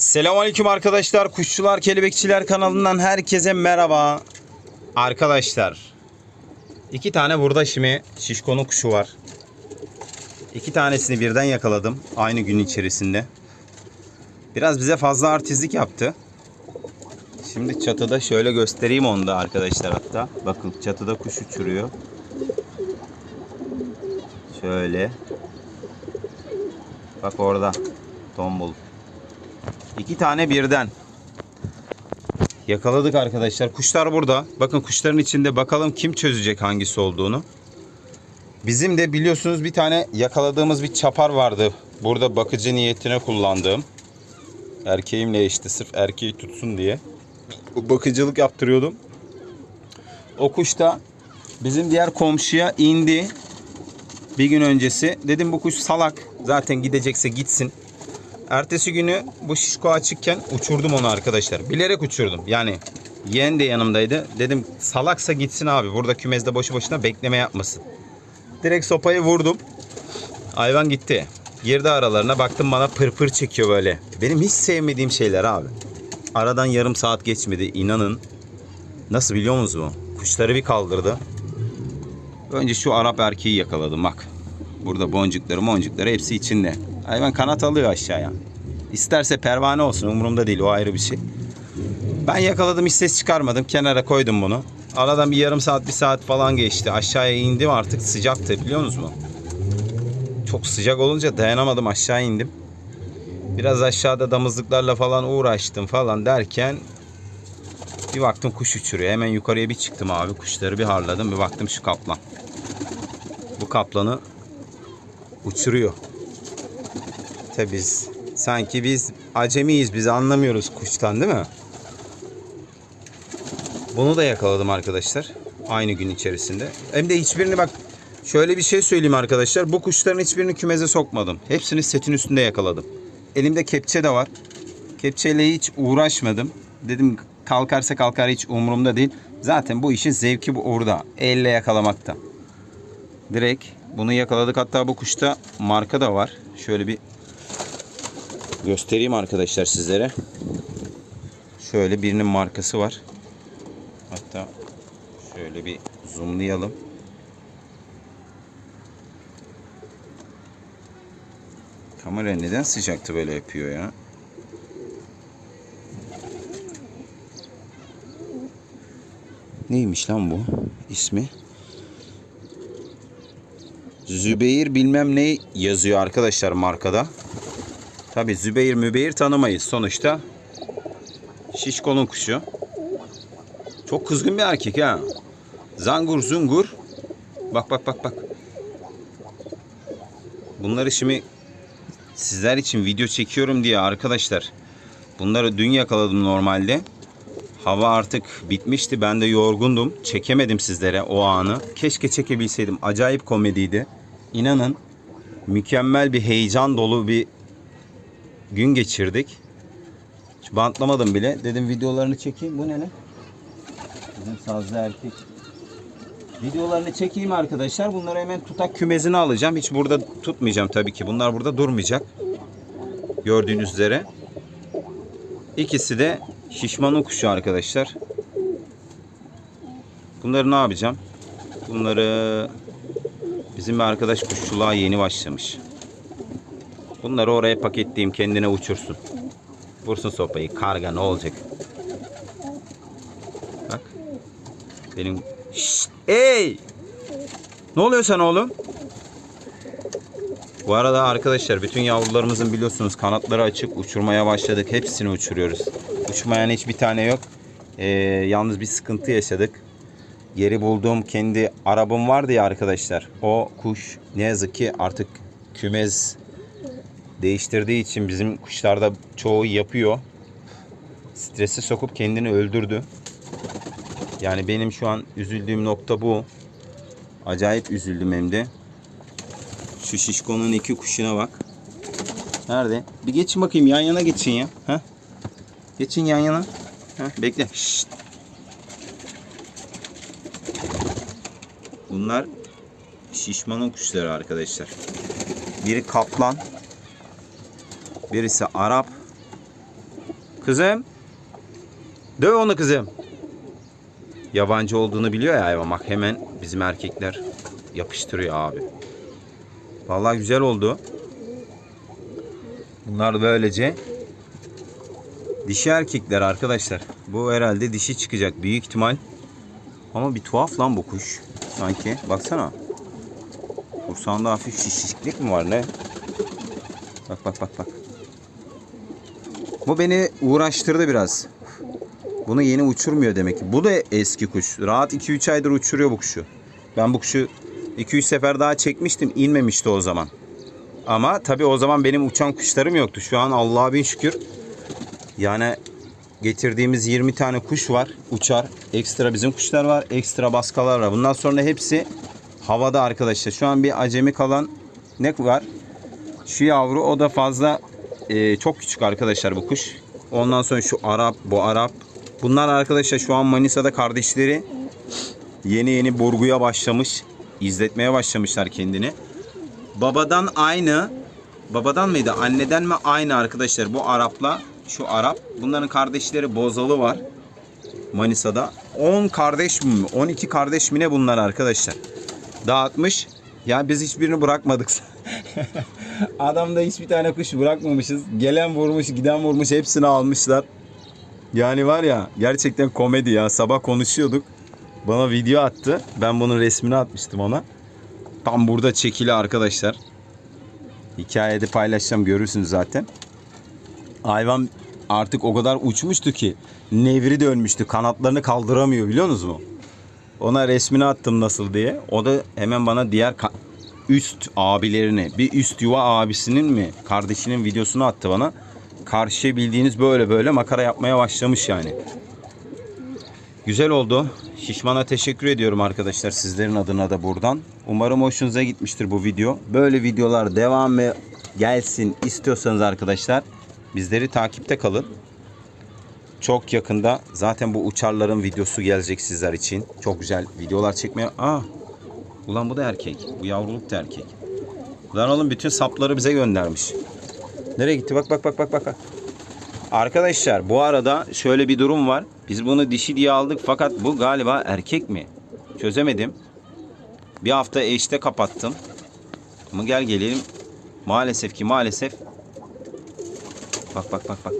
Selamünaleyküm arkadaşlar. Kuşçular Kelebekçiler kanalından herkese merhaba. Arkadaşlar. iki tane burada şimdi şişkonun kuşu var. İki tanesini birden yakaladım. Aynı gün içerisinde. Biraz bize fazla artistlik yaptı. Şimdi çatıda şöyle göstereyim onu da arkadaşlar hatta. Bakın çatıda kuş uçuruyor. Şöyle. Bak orada. Tombul. İki tane birden. Yakaladık arkadaşlar. Kuşlar burada. Bakın kuşların içinde bakalım kim çözecek hangisi olduğunu. Bizim de biliyorsunuz bir tane yakaladığımız bir çapar vardı. Burada bakıcı niyetine kullandığım. Erkeğimle işte sırf erkeği tutsun diye. Bakıcılık yaptırıyordum. O kuş da bizim diğer komşuya indi. Bir gün öncesi. Dedim bu kuş salak. Zaten gidecekse gitsin. Ertesi günü bu şişko açıkken uçurdum onu arkadaşlar. Bilerek uçurdum. Yani yeğen de yanımdaydı. Dedim salaksa gitsin abi. Burada kümezde boşu boşuna bekleme yapmasın. Direkt sopayı vurdum. Hayvan gitti. Girdi aralarına baktım bana pırpır çekiyor böyle. Benim hiç sevmediğim şeyler abi. Aradan yarım saat geçmedi inanın. Nasıl biliyor musunuz bu? Kuşları bir kaldırdı. Önce şu Arap erkeği yakaladım bak. Burada boncukları boncukları hepsi içinde. Hayvan kanat alıyor aşağıya. İsterse pervane olsun umurumda değil o ayrı bir şey. Ben yakaladım hiç ses çıkarmadım. Kenara koydum bunu. Aradan bir yarım saat bir saat falan geçti. Aşağıya indim artık sıcaktı biliyor musunuz? Çok sıcak olunca dayanamadım aşağı indim. Biraz aşağıda damızlıklarla falan uğraştım falan derken bir baktım kuş uçuruyor. Hemen yukarıya bir çıktım abi. Kuşları bir harladım. Bir baktım şu kaplan. Bu kaplanı uçuruyor. Tabi biz sanki biz acemiyiz. Biz anlamıyoruz kuştan değil mi? Bunu da yakaladım arkadaşlar. Aynı gün içerisinde. Hem de hiçbirini bak şöyle bir şey söyleyeyim arkadaşlar. Bu kuşların hiçbirini kümeze sokmadım. Hepsini setin üstünde yakaladım. Elimde kepçe de var. Kepçeyle hiç uğraşmadım. Dedim kalkarsa kalkar hiç umurumda değil. Zaten bu işin zevki bu orada. Elle yakalamakta. Direkt bunu yakaladık. Hatta bu kuşta marka da var. Şöyle bir göstereyim arkadaşlar sizlere. Şöyle birinin markası var. Hatta şöyle bir zoomlayalım. Kamera neden sıcaktı böyle yapıyor ya? Neymiş lan bu ismi? Zübeyir bilmem ne yazıyor arkadaşlar markada. Tabi Zübeyir mübeyir tanımayız. Sonuçta şişkonun kuşu. Çok kızgın bir erkek ha. Zangur zungur. Bak bak bak bak. Bunları şimdi sizler için video çekiyorum diye arkadaşlar. Bunları dün yakaladım normalde. Hava artık bitmişti. Ben de yorgundum. Çekemedim sizlere o anı. Keşke çekebilseydim. Acayip komediydi. İnanın mükemmel bir heyecan dolu bir gün geçirdik. Hiç bantlamadım bile. Dedim videolarını çekeyim. Bu ne lan? Bizim sazlı erkek. Videolarını çekeyim arkadaşlar. Bunları hemen tutak kümezine alacağım. Hiç burada tutmayacağım tabii ki. Bunlar burada durmayacak. Gördüğünüz üzere. İkisi de şişmanın kuşu arkadaşlar. Bunları ne yapacağım? Bunları bizim bir arkadaş kuşçuluğa yeni başlamış. Bunları oraya paketleyeyim kendine uçursun. Vursun sopayı. Karga ne olacak? Bak. Benim Şşt, ey! Ne oluyor sana oğlum? Bu arada arkadaşlar bütün yavrularımızın biliyorsunuz kanatları açık uçurmaya başladık. Hepsini uçuruyoruz. Uçmayan hiçbir tane yok. Ee, yalnız bir sıkıntı yaşadık. Geri bulduğum kendi arabam vardı ya arkadaşlar. O kuş ne yazık ki artık kümez değiştirdiği için bizim kuşlarda çoğu yapıyor. Stresi sokup kendini öldürdü. Yani benim şu an üzüldüğüm nokta bu. Acayip üzüldüm hem de. Şu şişkonun iki kuşuna bak. Nerede? Bir geçin bakayım yan yana geçin ya. Heh. Geçin yan yana. Heh, bekle. Şşt. Bunlar şişmanın kuşları arkadaşlar. Biri kaplan. Birisi Arap. Kızım. Döv onu kızım. Yabancı olduğunu biliyor ya hayvan. Bak hemen bizim erkekler yapıştırıyor abi. Vallahi güzel oldu. Bunlar böylece dişi erkekler arkadaşlar. Bu herhalde dişi çıkacak büyük ihtimal. Ama bir tuhaf lan bu kuş. Sanki. Baksana. Kursağında hafif şişiklik mi var ne? Bak bak bak bak. Bu beni uğraştırdı biraz. Bunu yeni uçurmuyor demek ki. Bu da eski kuş. Rahat 2-3 aydır uçuruyor bu kuşu. Ben bu kuşu 2-3 sefer daha çekmiştim. İnmemişti o zaman. Ama tabii o zaman benim uçan kuşlarım yoktu. Şu an Allah'a bin şükür. Yani getirdiğimiz 20 tane kuş var. Uçar. Ekstra bizim kuşlar var. Ekstra baskalar var. Bundan sonra hepsi havada arkadaşlar. Şu an bir acemi kalan ne var? Şu yavru o da fazla e, çok küçük arkadaşlar bu kuş. Ondan sonra şu Arap, bu Arap. Bunlar arkadaşlar şu an Manisa'da kardeşleri yeni yeni burguya başlamış. izletmeye başlamışlar kendini. Babadan aynı. Babadan mıydı? Anneden mi aynı arkadaşlar? Bu Arap'la şu Arap. Bunların kardeşleri Bozalı var. Manisa'da. 10 kardeş mi? 12 kardeş mi ne bunlar arkadaşlar? Dağıtmış. Ya biz hiçbirini bırakmadık. Adamda hiçbir tane kuş bırakmamışız. Gelen vurmuş, giden vurmuş. Hepsini almışlar. Yani var ya gerçekten komedi ya. Sabah konuşuyorduk. Bana video attı. Ben bunun resmini atmıştım ona. Tam burada çekili arkadaşlar. Hikayede paylaşacağım görürsünüz zaten. Hayvan artık o kadar uçmuştu ki nevri dönmüştü. Kanatlarını kaldıramıyor biliyor musunuz mu? Ona resmini attım nasıl diye. O da hemen bana diğer üst abilerini, bir üst yuva abisinin mi, kardeşinin videosunu attı bana. Karşı bildiğiniz böyle böyle makara yapmaya başlamış yani. Güzel oldu. Şişman'a teşekkür ediyorum arkadaşlar sizlerin adına da buradan. Umarım hoşunuza gitmiştir bu video. Böyle videolar devamı gelsin istiyorsanız arkadaşlar bizleri takipte kalın. Çok yakında zaten bu uçarların videosu gelecek sizler için. Çok güzel videolar çekmeye... Aa, ulan bu da erkek. Bu yavruluk da erkek. Lan oğlum bütün sapları bize göndermiş. Nereye gitti? Bak bak bak bak bak. Arkadaşlar bu arada şöyle bir durum var. Biz bunu dişi diye aldık fakat bu galiba erkek mi? Çözemedim. Bir hafta eşte kapattım. Ama gel gelelim. Maalesef ki maalesef. Bak bak bak bak.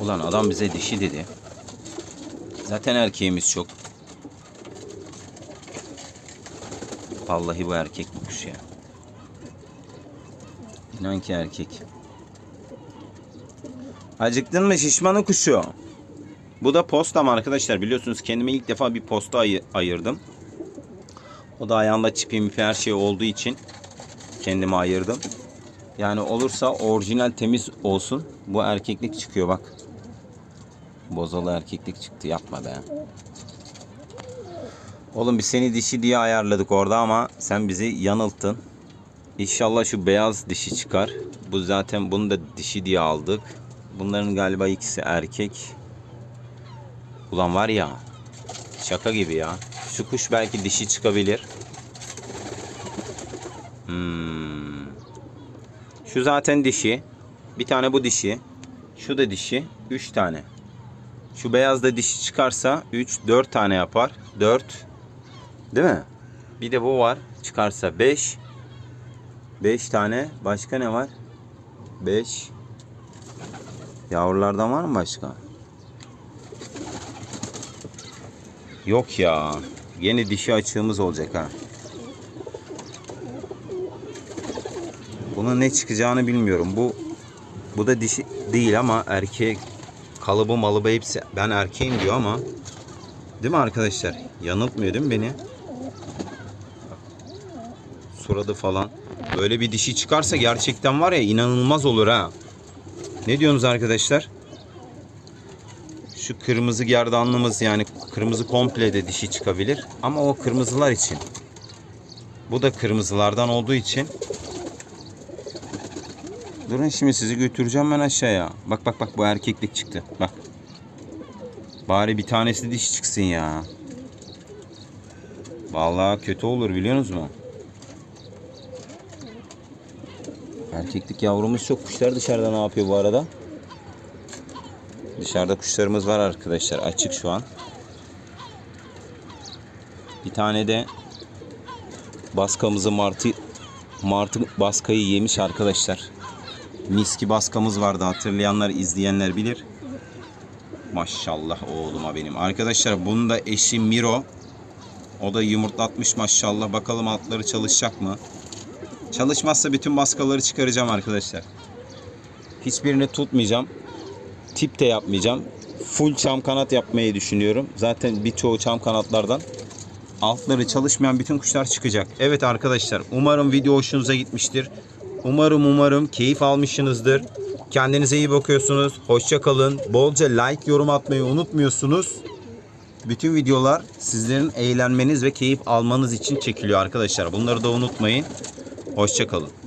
Ulan adam bize dişi dedi. Zaten erkeğimiz çok. Vallahi bu erkek bu kuş ya. İnan ki erkek. Acıktın mı şişmanın kuşu? Bu da postam arkadaşlar. Biliyorsunuz kendime ilk defa bir posta ayı- ayırdım. O da ayağında çipi mipi her şey olduğu için kendime ayırdım. Yani olursa orijinal temiz olsun. Bu erkeklik çıkıyor bak. Bozalı erkeklik çıktı yapma be. Oğlum biz seni dişi diye ayarladık orada ama sen bizi yanılttın. İnşallah şu beyaz dişi çıkar. Bu zaten bunu da dişi diye aldık. Bunların galiba ikisi erkek. Ulan var ya şaka gibi ya. Şu kuş belki dişi çıkabilir. Hmm. Şu zaten dişi. Bir tane bu dişi. Şu da dişi. Üç tane. Şu beyaz da dişi çıkarsa 3 4 tane yapar. 4 Değil mi? Bir de bu var. Çıkarsa 5 5 tane. Başka ne var? 5 Yavrulardan var mı başka? Yok ya. Yeni dişi açığımız olacak ha. Bunun ne çıkacağını bilmiyorum. Bu bu da dişi değil ama erkek kalıbı malıbı hepsi ben erkeğim diyor ama değil mi arkadaşlar? Yanıltmıyor değil mi beni? Suradı falan. Böyle bir dişi çıkarsa gerçekten var ya inanılmaz olur ha. Ne diyorsunuz arkadaşlar? Şu kırmızı gerdanlımız yani kırmızı komple de dişi çıkabilir. Ama o kırmızılar için. Bu da kırmızılardan olduğu için Durun şimdi sizi götüreceğim ben aşağıya. Bak bak bak bu erkeklik çıktı. Bak. Bari bir tanesi dişi çıksın ya. Vallahi kötü olur biliyorsunuz mu? Erkeklik yavrumuz çok. Kuşlar dışarıda ne yapıyor bu arada? Dışarıda kuşlarımız var arkadaşlar. Açık şu an. Bir tane de baskamızı martı martı baskayı yemiş arkadaşlar. Miski baskamız vardı hatırlayanlar izleyenler bilir. Maşallah oğluma benim. Arkadaşlar bunun da eşi Miro. O da yumurtlatmış maşallah. Bakalım altları çalışacak mı? Çalışmazsa bütün baskaları çıkaracağım arkadaşlar. Hiçbirini tutmayacağım. Tip de yapmayacağım. Full çam kanat yapmayı düşünüyorum. Zaten birçoğu çam kanatlardan altları çalışmayan bütün kuşlar çıkacak. Evet arkadaşlar umarım video hoşunuza gitmiştir. Umarım umarım keyif almışsınızdır. Kendinize iyi bakıyorsunuz. Hoşça kalın. Bolca like, yorum atmayı unutmuyorsunuz. Bütün videolar sizlerin eğlenmeniz ve keyif almanız için çekiliyor arkadaşlar. Bunları da unutmayın. Hoşça kalın.